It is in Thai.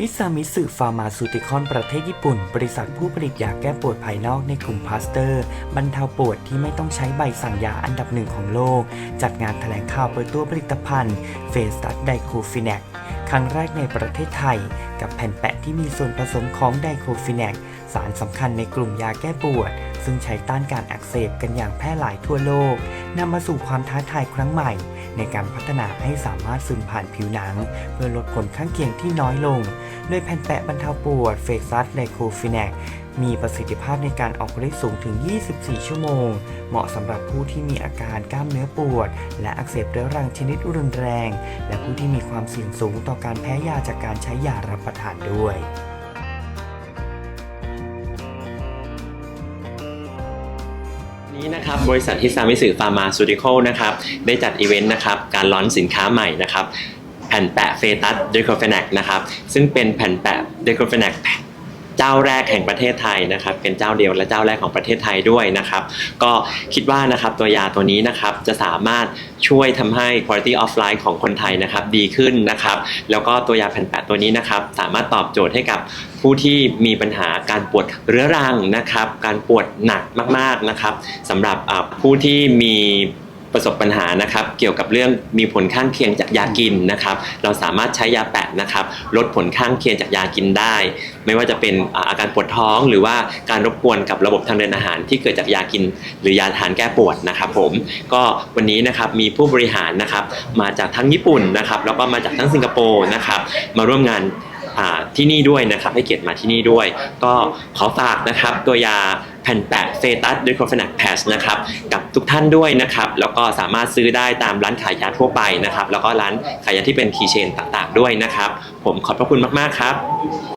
ฮิซามิสึฟาร์มาซูติคอนประเทศญี่ปุ่น บริษัทผู้ผลิตยาแก้ปวดภายนอกในกลุ่มพาสเตอร์ บรรเทาปวดที่ไม่ต้องใช้ใบสั่งยาอันดับหนึ่งของโลก จัดงานแถลงข่าวเปิดตัวผลิตภัณฑ์เฟสตัสไดโคฟิน c ครั้งแรกในประเทศไทย กับแผ่นแปะที่มีส่วนผสมของไดโคฟิน c สารสำคัญในกลุ่มยาแก้ปวด ซึ่งใช้ต้านการอักเสบกันอย่างแพร่หลายทั่วโลกนำมาสู่ความท้าทายครั้งใหม่ ในการพัฒนาให้สามารถซึมผ่านผิวหนัง เพื่อลดผลข้างเคียงที่น้อยลง โดยแผ่นแปะบรรเทาปวดเฟซัสไลโคฟิน c มีประสิทธิภาพในการออกฤทธิ์สูงถึง 24 ชั่วโมง เหมาะสำหรับผู้ที่มีอาการกล้ามเนื้อปวด และอักเสบเรื้อรังชนิดรุนแรง และผู้ที่มีความเสี่ยงสูงต่อการแพ้ยาจากการใช้ยารับประทานด้วย นี้นะครับบริษัทฮิซามิสึฟาร์มาซูติคอลนะครับได้จัดอีเวนต์นะครับการล้อนสินค้าใหม่นะครับแผ่นแปะเฟตัสเดโครเฟนักนะครับซึ่งเป็นแผ่นแปะเดโครเฟนัก เจ้าแรกแห่งประเทศไทยนะครับ เป็นเจ้าเดียวและเจ้าแรกของประเทศไทยด้วยนะครับ ก็คิดว่านะครับตัวยาตัวนี้นะครับจะสามารถช่วยทำให้ quality of life ของคนไทยนะครับดีขึ้นนะครับ แล้วก็ตัวยาแผ่นแปะตัวนี้นะครับ สามารถตอบโจทย์ให้กับผู้ที่มีปัญหาการปวดเรื้อรังนะครับ การปวดหนักมากๆนะครับสำหรับผู้ที่มี ประสบปัญหานะครับ เกี่ยวกับเรื่องมีผลข้างเคียงจากยากินนะครับ เราสามารถใช้ยาแปะนะครับ ลดผลข้างเคียงจากยากินได้ ไม่ว่าจะเป็นอาการปวดท้องหรือว่าการรบกวนกับระบบทางเดินอาหาร ที่เกิดจากยากิน หรือยาทานแก้ปวดนะครับ ผมก็วันนี้นะครับมีผู้บริหารนะครับ มาจากทั้งญี่ปุ่นนะครับ แล้วก็มาจากทั้งสิงคโปร์นะครับ มาร่วมงาน ที่นี่ด้วยนะครับ ให้เกียรติมาที่นี่ด้วย ก็ขอฝากนะครับ ตัวยาแผ่นแปะเฟตัสด้วยโครฟนักแพสนะครับกับทุกท่านด้วยนะครับแล้วก็สามารถซื้อได้ตามร้านขายยาทั่วไปนะครับ แล้วก็ร้านขายยาที่เป็นคีเชนต่างๆ ด้วยนะครับ ผมขอบพระคุณมากๆครับ